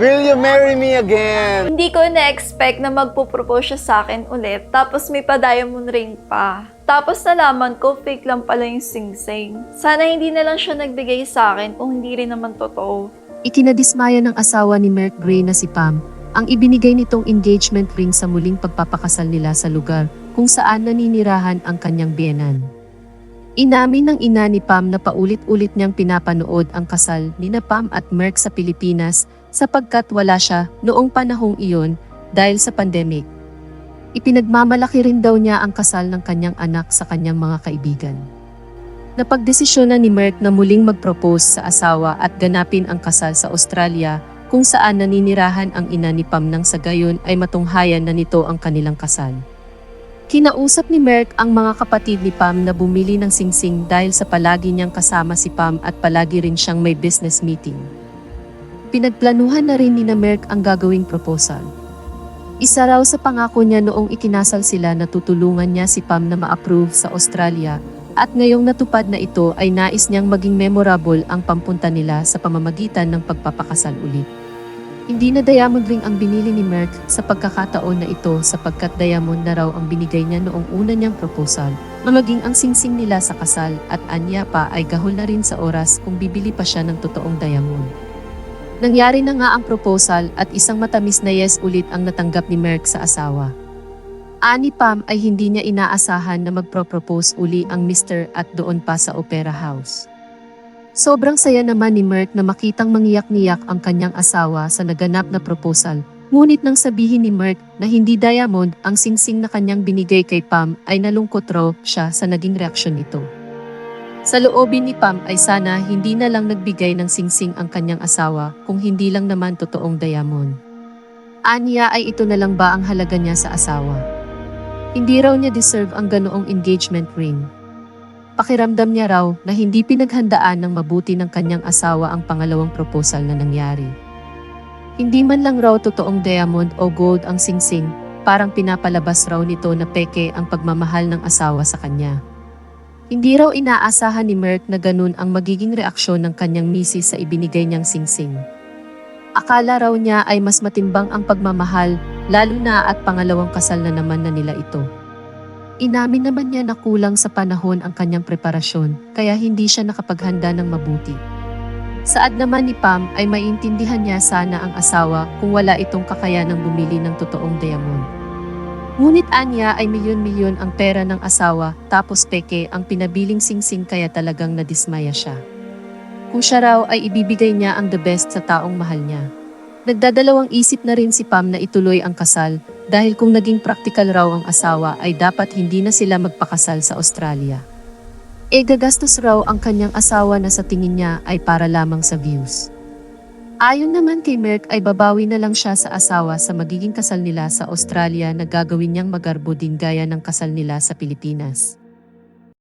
Will you marry me again? Hindi ko na-expect na magpo-propose siya sa akin ulit, tapos may pa-diamond ring pa. Tapos nalaman ko, fake lang pala yung sing-sing. Sana hindi na lang siya nagbigay sa akin kung hindi rin naman totoo. Ikinadismaya ng asawa ni Merck Gray na si Pam ang ibinigay nitong engagement ring sa muling pagpapakasal nila sa lugar kung saan naninirahan ang kanyang biyenan. Inamin ng ina ni Pam na paulit-ulit niyang pinapanood ang kasal ni na Pam at Merck sa Pilipinas sapagkat wala siya noong panahong iyon dahil sa pandemic. Ipinagmamalaki rin daw niya ang kasal ng kanyang anak sa kanyang mga kaibigan. Napagdesisyonan ni Merck na muling mag-propose sa asawa at ganapin ang kasal sa Australia kung saan naninirahan ang ina ni Pam nang sa gayon ay matunghayan na nito ang kanilang kasal. Kinausap ni Merck ang mga kapatid ni Pam na bumili ng singsing dahil sa palagi niyang kasama si Pam at palagi rin siyang may business meeting. Pinagplanuhan na rin ni na Merck ang gagawing proposal. Isa raw sa pangako niya noong ikinasal sila na tutulungan niya si Pam na ma-approve sa Australia at ngayong natupad na ito ay nais niyang maging memorable ang pampunta nila sa pamamagitan ng pagpapakasal ulit. Hindi na diamond ring ang binili ni Merck sa pagkakataon na ito sapagkat diamond na raw ang binigay niya noong una niyang proposal na maging ang singsing nila sa kasal at anya pa ay gahol na rin sa oras kung bibili pa siya ng totoong diamond. Nangyari na nga ang proposal at isang matamis na yes ulit ang natanggap ni Merck sa asawa. Ani Pam ay hindi niya inaasahan na magpro-propose uli ang Mr. at doon pa sa Opera House. Sobrang saya naman ni Merck na makitang mangiyak-ngiyak ang kanyang asawa sa naganap na proposal. Ngunit nang sabihin ni Merck na hindi diamond ang singsing na kanyang binigay kay Pam ay nalungkot raw siya sa naging reaksyon nito. Sa loobin ni Pam ay sana hindi na lang nagbigay ng singsing ang kanyang asawa kung hindi lang naman totoong diamond. Anya ay ito na lang ba ang halaga niya sa asawa? Hindi raw niya deserve ang ganoong engagement ring. Pakiramdam niya raw na hindi pinaghandaan ng mabuti ng kanyang asawa ang pangalawang proposal na nangyari. Hindi man lang raw totoong diamond o gold ang singsing, parang pinapalabas raw nito na peke ang pagmamahal ng asawa sa kanya. Hindi raw inaasahan ni Merck na ganun ang magiging reaksyon ng kanyang misis sa ibinigay niyang singsing. Akala raw niya ay mas matimbang ang pagmamahal, lalo na at pangalawang kasal na naman na nila ito. Inamin naman niya na kulang sa panahon ang kanyang preparasyon, kaya hindi siya nakapaghanda ng mabuti. Saad naman ni Pam ay maintindihan niya sana ang asawa kung wala itong kakayanang bumili ng totoong diamond. Ngunit anya ay milyon-milyon ang pera ng asawa tapos peke ang pinabiling singsing kaya talagang nadismaya siya. Kung siya raw ay ibibigay niya ang the best sa taong mahal niya. Nagdadalawang isip na rin si Pam na ituloy ang kasal dahil kung naging praktikal raw ang asawa ay dapat hindi na sila magpakasal sa Australia. E gagastos raw ang kanyang asawa na sa tingin niya ay para lamang sa views. Ayon naman kay Merck ay babawi na lang siya sa asawa sa magiging kasal nila sa Australia na gagawin niyang magarbo din gaya ng kasal nila sa Pilipinas.